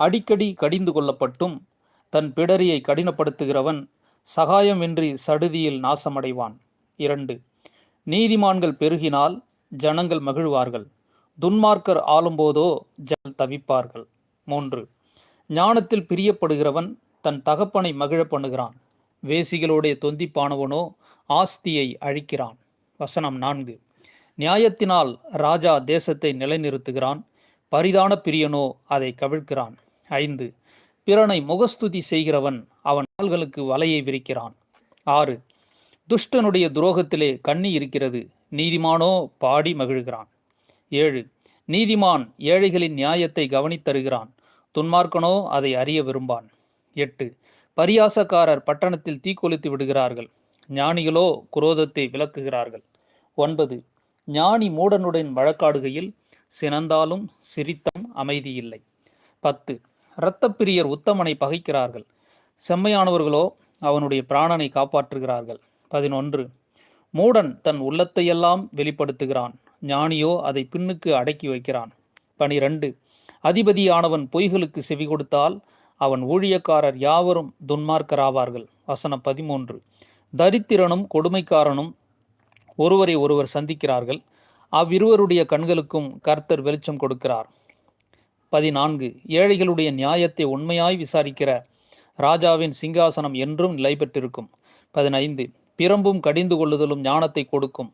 அடிக்கடி கடிந்து கொள்ளப்பட்டும். தன் பிடரியை கடினப்படுத்துகிறவன் சகாயமின்றி சடுதியில் நாசமடைவான். இரண்டு நீதிமான்கள் பெருகினால் ஜனங்கள் மகிழ்வார்கள். துன்மார்க்கர் ஆளும்போதோ ஜல் தவிப்பார்கள். மூன்று ஞானத்தில் பிரியப்படுகிறவன் தன் தகப்பனை மகிழ பண்ணுகிறான். வேசிகளுடைய தொந்திப்பானவனோ ஆஸ்தியை அழிக்கிறான். வசனம் நான்கு நியாயத்தினால் ராஜா தேசத்தை நிலைநிறுத்துகிறான். பரிதான பிரியனோ அதை கவிழ்க்கிறான். ஐந்து. பிறனை முகஸ்துதி செய்கிறவன் அவன் கால்களுக்கு வலையை விரிக்கிறான். ஆறு. துஷ்டனுடைய துரோகத்திலே கண்ணி இருக்கிறது. நீதிமானோ பாடி மகிழ்கிறான். ஏழு. நீதிமான் ஏழைகளின் நியாயத்தை கவனித்தருகிறான் துன்மார்க்கனோ அதை அறிய விரும்பான். எட்டு. பரியாசக்காரர் பட்டணத்தில் தீக்கொளித்து விடுகிறார்கள். ஞானிகளோ குரோதத்தை விளக்குகிறார்கள். ஒன்பது. ஞானி மூடனுடன் வழக்காடுகையில் சினந்தாலும் சிரித்தம் அமைதியில்லை. பத்து. இரத்தப்பிரியர் உத்தமனை பகைக்கிறார்கள். செம்மையானவர்களோ அவனுடைய பிராணனை காப்பாற்றுகிறார்கள். பதினொன்று. மூடன் தன் உள்ளத்தையெல்லாம் வெளிப்படுத்துகிறான். ஞானியோ அதை பின்னுக்கு அடக்கி வைக்கிறான். பனிரெண்டு. அதிபதியானவன் பொய்களுக்கு செவி கொடுத்தால் அவன் ஊழியக்காரர் யாவரும் துன்மார்க்கராவார்கள். வசனம் பதிமூன்று. தரித்திரனும் கொடுமைக்காரனும் ஒருவரை ஒருவர் சந்திக்கிறார்கள். அவ்விருவருடைய கண்களுக்கும் கர்த்தர் வெளிச்சம் கொடுக்கிறார். பதினான்கு. ஏழைகளுடைய நியாயத்தை உண்மையாய் விசாரிக்கிற ராஜாவின் சிங்காசனம் என்றும் நிலை பெற்றிருக்கும். பதினைந்து. பிறம்பும் கடிந்து கொள்ளுதலும் ஞானத்தை கொடுக்கும்.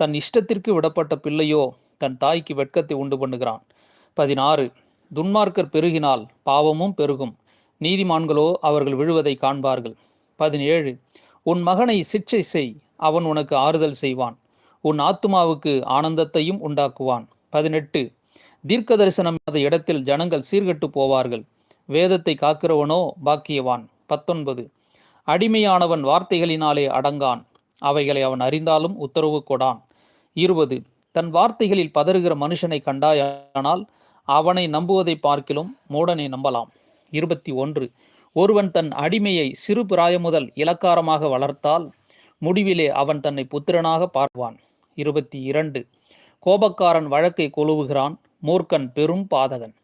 தன் இஷ்டத்திற்கு விடப்பட்ட பிள்ளையோ தன் தாய்க்கு வெட்கத்தை உண்டு பண்ணுகிறான். பதினாறு. துன்மார்க்கர் பெருகினால் பாவமும் பெருகும். நீதிமான்களோ அவர்கள் விழுவதை காண்பார்கள். பதினேழு. உன் மகனை சிக்ஷை செய் அவன் உனக்கு ஆறுதல் செய்வான். உன் ஆத்துமாவுக்கு ஆனந்தத்தையும் உண்டாக்குவான். பதினெட்டு. தீர்க்க தரிசனம் இடத்தில் ஜனங்கள் சீர்கட்டு போவார்கள். வேதத்தை காக்கிறவனோ பாக்கியவான். பத்தொன்பது. அடிமையானவன் வார்த்தைகளினாலே அடங்கான். அவைகளை அவன் அறிந்தாலும் உத்தரவு கொடான். இருபது. தன் வார்த்தைகளில் பதறுகிற மனுஷனை கண்டாயானால் அவனை நம்புவதை பார்க்கிலும் மூடனை நம்பலாம். இருபத்தி ஒன்று. ஒருவன் தன் அடிமையை சிறு பிராயம் முதல் இலக்காரமாக வளர்த்தால் முடிவிலே அவன் தன்னை புத்திரனாக பார்வான் இருபத்தி இரண்டு. கோபக்காரன் வழக்கை கொழுவுகிறான் மூர்க்கன் பெரும் பாதகன்.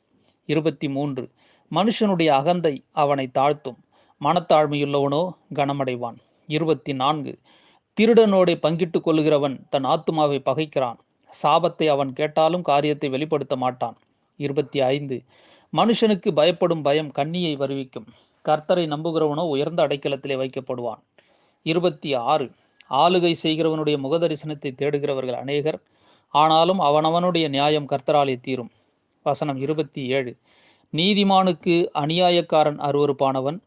இருபத்தி மூன்று. மனுஷனுடைய அகந்தை அவனை தாழ்த்தும். மனத்தாழ்மையுள்ளவனோ கனமடைவான். இருபத்தி நான்கு. திருடனோடு பங்கிட்டு கொள்கிறவன் தன் ஆத்துமாவை பகைக்கிறான். சாபத்தை அவன் கேட்டாலும் காரியத்தை வெளிப்படுத்த மாட்டான். இருபத்தி ஐந்து. மனுஷனுக்கு பயப்படும் பயம் கண்ணியை வருவிக்கும். கர்த்தரை நம்புகிறவனோ உயர்ந்த அடைக்கலத்திலே வைக்கப்படுவான். இருபத்தி ஆறு. ஆளுகை செய்கிறவனுடைய முகதரிசனத்தை தேடுகிறவர்கள் அநேகர். ஆனாலும் அவனவனுடைய நியாயம் கர்த்தராலே தீரும். வசனம் இருபத்தி ஏழு. நீதிமானுக்கு அநியாயக்காரன் அருவறுப்பானவன்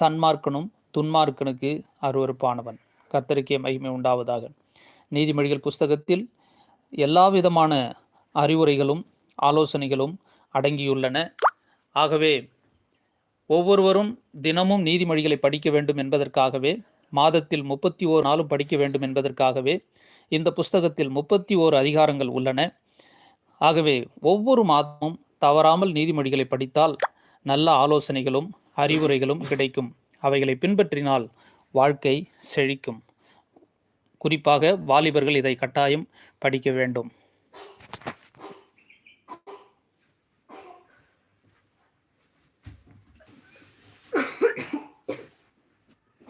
சன்மார்க்கனும் துன்மார்க்கனுக்கு அருவறுப்பானவன் கர்த்தருக்கே மகிமை உண்டாவதாக. நீதிமொழிகள் புஸ்தகத்தில் எல்லா விதமான அறிவுரைகளும் ஆலோசனைகளும் அடங்கியுள்ளன. ஆகவே ஒவ்வொருவரும் தினமும் நீதிமொழிகளை படிக்க வேண்டும் என்பதற்காகவே மாதத்தில் முப்பத்தி ஓர் நாளும் படிக்க வேண்டும் என்பதற்காகவே இந்த புஸ்தகத்தில் முப்பத்தி ஓர் அதிகாரங்கள் உள்ளன. ஆகவே ஒவ்வொரு மாதமும் தவறாமல் நீதிமொழிகளை படித்தால் நல்ல ஆலோசனைகளும் அறிவுரைகளும் கிடைக்கும். அவைகளை பின்பற்றினால் வாழ்க்கை செழிக்கும். குறிப்பாக வாலிபர்கள் இதை கட்டாயம் படிக்க வேண்டும்.